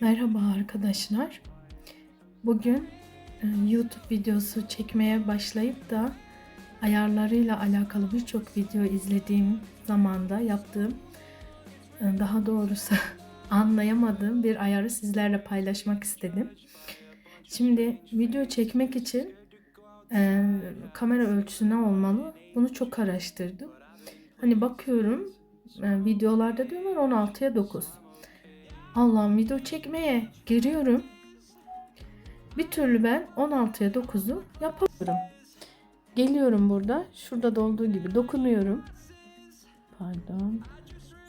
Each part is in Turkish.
Merhaba arkadaşlar. Bugün e, YouTube videosu çekmeye başlayıp da ayarlarıyla alakalı birçok video izlediğim zamanda yaptığım e, daha doğrusu anlayamadığım bir ayarı sizlerle paylaşmak istedim. Şimdi video çekmek için e, kamera ölçüsü ne olmalı? Bunu çok araştırdım. Hani bakıyorum e, videolarda diyorlar 16'ya 9. Allah'ım video çekmeye giriyorum. Bir türlü ben 16'ya 9'u yapamıyorum. Geliyorum burada. Şurada da olduğu gibi dokunuyorum. Pardon.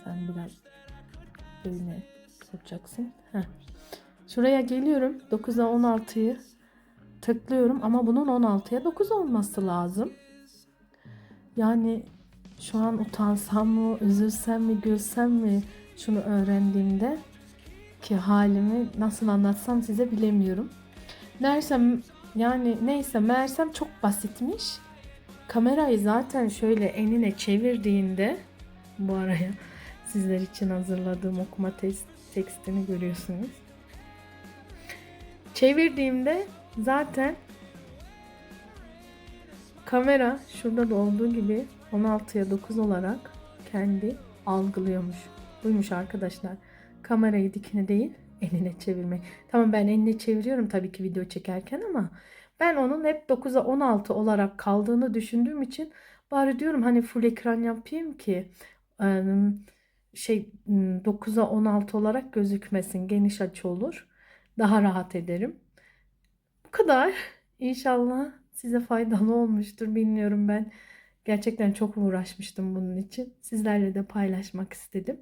Sen biraz böyle yapacaksın. Heh. Şuraya geliyorum. 9'a 16'yı tıklıyorum ama bunun 16'ya 9 olması lazım. Yani şu an utansam mı, üzülsem mi, gülsem mi şunu öğrendiğimde ki halimi nasıl anlatsam size bilemiyorum. Neyse yani neyse meğersem çok basitmiş. Kamerayı zaten şöyle enine çevirdiğinde bu araya sizler için hazırladığım okuma test, tekstini görüyorsunuz. Çevirdiğimde zaten kamera şurada da olduğu gibi 16'ya 9 olarak kendi algılıyormuş. Buymuş arkadaşlar. Kamerayı dikine değil eline çevirmek. Tamam ben eline çeviriyorum tabii ki video çekerken ama ben onun hep 9'a 16 olarak kaldığını düşündüğüm için bari diyorum hani full ekran yapayım ki şey 9'a 16 olarak gözükmesin. Geniş açı olur. Daha rahat ederim. Bu kadar. İnşallah size faydalı olmuştur. Bilmiyorum ben. Gerçekten çok uğraşmıştım bunun için. Sizlerle de paylaşmak istedim.